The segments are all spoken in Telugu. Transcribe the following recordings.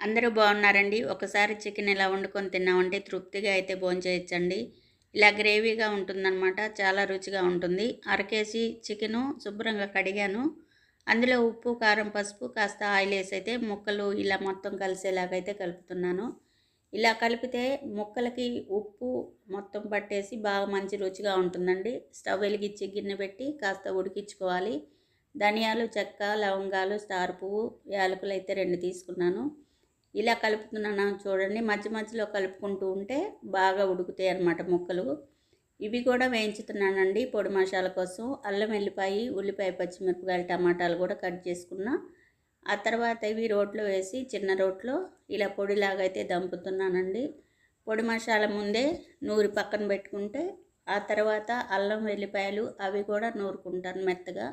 అందరూ బాగున్నారండి. ఒకసారి చికెన్ ఇలా వండుకొని తిన్నామంటే తృప్తిగా అయితే భోంచేయచ్చండి ఇలా గ్రేవీగా ఉంటుందన్నమాట. చాలా రుచిగా ఉంటుంది. అరకేసి చికెను శుభ్రంగా కడిగాను. అందులో ఉప్పు కారం పసుపు కాస్త ఆయిల్ వేసి అయితే ముక్కలు ఇలా మొత్తం కలిసేలాగైతే కలుపుతున్నాను. ఇలా కలిపితే ముక్కలకి ఉప్పు మొత్తం పట్టేసి బాగా మంచి రుచిగా ఉంటుందండి. స్టవ్ వెలిగించి గిన్నె పెట్టి కాస్త ఉడికించుకోవాలి. ధనియాలు చెక్క లవంగాలు స్టార్ పువ్వు యాలకులు అయితే రెండు తీసుకున్నాను. ఇలా కలుపుతున్నాను చూడండి. మధ్య మధ్యలో కలుపుకుంటూ ఉంటే బాగా ఉడుకుతాయి అన్నమాట ముక్కలు. ఇవి కూడా వేయించుతున్నానండి పొడి మసాల కోసం. అల్లం వెల్లిపాయ ఉల్లిపాయ పచ్చిమిరపకాయలు టమాటాలు కూడా కట్ చేసుకున్నా. ఆ తర్వాత ఇవి రోట్లో వేసి చిన్న రోట్లో ఇలా పొడిలాగా అయితే దంపుతున్నానండి. పొడి మసాలా ముందే నూరి పక్కన పెట్టుకుంటే ఆ తర్వాత అల్లం వెల్లిపాయలు అవి కూడా నూరుకుంటాను మెత్తగా.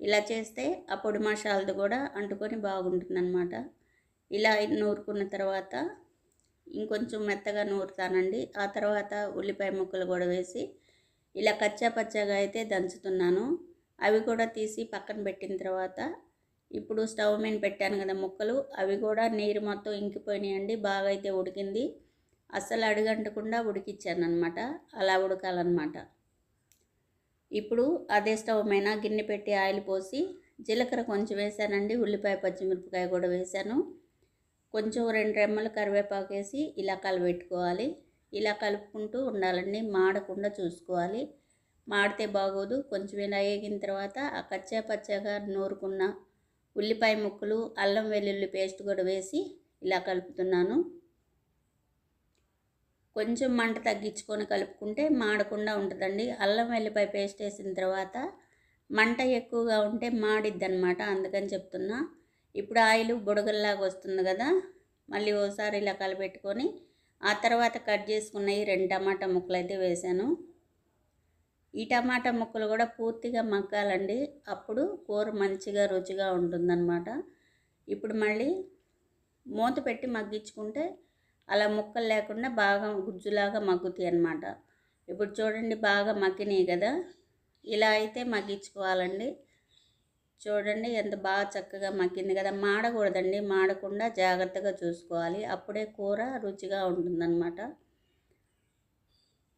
ఇలా చేస్తే ఆ పొడి మసాలది కూడా అంటుకొని బాగుంటుందన్నమాట. ఇలా నూరుకున్న తర్వాత ఇంకొంచెం మెత్తగా నూరుతానండి. ఆ తర్వాత ఉల్లిపాయ ముక్కలు కూడా వేసి ఇలా కచ్చా పచ్చగా అయితే దంచుతున్నాను. అవి కూడా తీసి పక్కన పెట్టిన తర్వాత ఇప్పుడు స్టవ్ మీద పెట్టాను కదా ముక్కలు అవి కూడా నీరు మొత్తం ఇంకిపోయినాయండి. బాగా అయితే ఉడికింది. అస్సలు అడుగంటకుండా ఉడికిచ్చాను అనమాట అలా ఉడకాలన్నమాట. ఇప్పుడు అదే స్టవ్ మీద గిన్నె పెట్టి ఆయిల్ పోసి జీలకర్ర కొంచెం వేసానండి. ఉల్లిపాయ పచ్చిమిరపకాయ కూడా వేసాను. కొంచెం రెండు రెమ్మలు కరివేపాకు వేసి ఇలా కలబెట్టుకోవాలి. ఇలా కలుపుకుంటూ ఉండాలండి. మాడకుండా చూసుకోవాలి. మాడితే బాగోదు. కొంచెం ఇలా వేగిన తర్వాత ఆ కచ్చా పచ్చగా నూరుకున్న ఉల్లిపాయ ముక్కలు అల్లం వెల్లుల్లి పేస్ట్ కూడా వేసి ఇలా కలుపుతున్నాను. కొంచెం మంట తగ్గించుకొని కలుపుకుంటే మాడకుండా ఉంటుందండి. అల్లం వెల్లిపాయ పేస్ట్ వేసిన తర్వాత మంట ఎక్కువగా ఉంటే మాడిద్ది అనమాట అందుకని చెప్తున్నా. ఇప్పుడు ఆయిల్ బుడగల్లాగా వస్తుంది కదా మళ్ళీ ఓసారి ఇలా కలపెట్టుకొని ఆ తర్వాత కట్ చేసుకున్న ఈ రెండు టమాటా ముక్కలు అయితే వేసాను. ఈ టమాటా ముక్కలు కూడా పూర్తిగా మగ్గాలండి. అప్పుడు కూర మంచిగా రుచిగా ఉంటుందన్నమాట. ఇప్పుడు మళ్ళీ మూత పెట్టి మగ్గించుకుంటే అలా ముక్కలు లేకుండా బాగా గుజ్జులాగా మగ్గుతాయి అన్నమాట. ఇప్పుడు చూడండి బాగా మగ్గినాయి కదా ఇలా అయితే మగ్గించుకోవాలండి. చూడండి ఎంత బాగా చక్కగా మగ్గింది కదా. మాడకూడదండి. మాడకుండా జాగ్రత్తగా చూసుకోవాలి. అప్పుడే కూర రుచిగా ఉంటుందన్నమాట.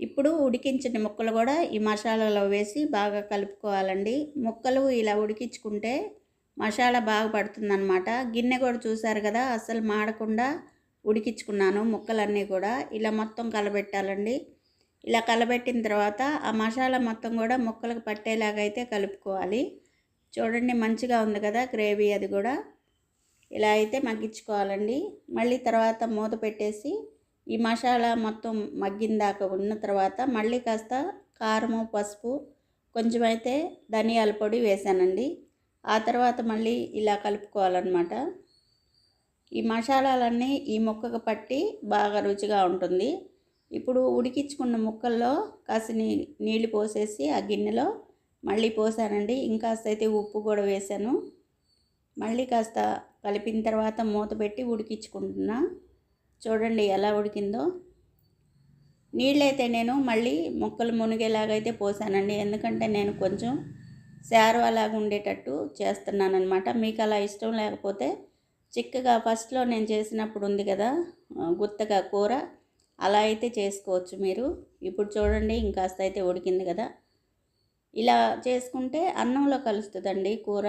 ఇప్పుడు ఉడికించిన ముక్కలు కూడా ఈ మసాలాలో వేసి బాగా కలుపుకోవాలండి. ముక్కలు ఇలా ఉడికించుకుంటే మసాలా బాగా పడుతుందన్నమాట. గిన్నె కూడా చూసారు కదా అసలు మాడకుండా ఉడికించుకున్నాను ముక్కలన్నీ కూడా. ఇలా మొత్తం కలబెట్టాలండి. ఇలా కలబెట్టిన తర్వాత ఆ మసాలా మొత్తం కూడా ముక్కలకు పట్టేలాగా అయితే కలుపుకోవాలి. చూడండి మంచిగా ఉంది కదా గ్రేవీ అది కూడా. ఇలా అయితే మగ్గించుకోవాలండి. మళ్ళీ తర్వాత మూత పెట్టేసి ఈ మసాలా మొత్తం మగ్గిందాక ఉన్న తర్వాత మళ్ళీ కాస్త కారము పసుపు కొంచెం అయితే ధనియాల పొడి వేసానండి. ఆ తర్వాత మళ్ళీ ఇలా కలుపుకోవాలన్నమాట. ఈ మసాలాలన్నీ ఈ ముక్కకు పట్టి బాగా రుచిగా ఉంటుంది. ఇప్పుడు ఉడికించుకున్న ముక్కల్లో కాసిని నీళ్ళు పోసేసి ఆ గిన్నెలో మళ్ళీ పోసానండి. ఇంకాస్త అయితే ఉప్పు కూడా వేసాను. మళ్ళీ కాస్త కలిపిన తర్వాత మూత పెట్టి ఉడికించుకుంటున్నా. చూడండి ఎలా ఉడికిందో. నీళ్ళైతే నేను మళ్ళీ ముక్కలు మునిగేలాగైతే పోసానండి. ఎందుకంటే నేను కొంచెం శారవాలాగా ఉండేటట్టు చేస్తున్నానమాట మీకు అలా ఇష్టం లేకపోతే చిక్కగా ఫస్ట్లో నేను చేసినప్పుడు ఉంది కదా గుత్తగా కూర అలా అయితే చేసుకోవచ్చు మీరు. ఇప్పుడు చూడండి ఇంకాస్త అయితే ఉడికింది కదా. ఇలా చేసుకుంటే అన్నంలో కలుస్తుందండి కూర.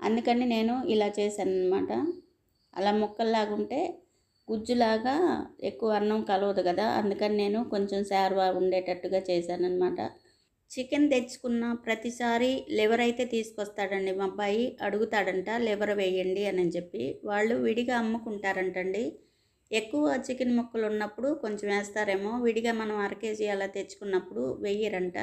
అందుకని నేను ఇలా చేశాను అనమాట అలా ముక్కల్లాగా ఉంటే గుజ్జులాగా ఎక్కువ అన్నం కలవదు కదా. అందుకని నేను కొంచెం శార్వా ఉండేటట్టుగా చేశానమాట చికెన్ తెచ్చుకున్న ప్రతిసారి లివర్ అయితే తీసుకొస్తాడండి మా అబ్బాయి. అడుగుతాడంట లివర్ వేయండి అని చెప్పి. వాళ్ళు విడిగా అమ్ముకుంటారంటండి. ఎక్కువ చికెన్ ముక్కలు ఉన్నప్పుడు కొంచెం వేస్తారేమో. విడిగా మనం అర కేజీ అలా తెచ్చుకున్నప్పుడు వెయ్యరంట.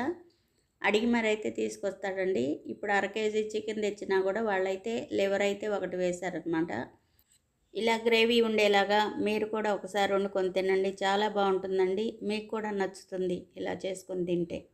అడిగి మరైతే తీసుకొస్తాడండి. ఇప్పుడు అర కేజీ చికెన్ తెచ్చినా కూడా వాళ్ళైతే లివర్ అయితే ఒకటి వేశారనమాట ఇలా గ్రేవీ ఉండేలాగా మీరు కూడా ఒకసారి వండుకొని తినండి. చాలా బాగుంటుందండి. మీకు కూడా నచ్చుతుంది ఇలా చేసుకొని తింటే.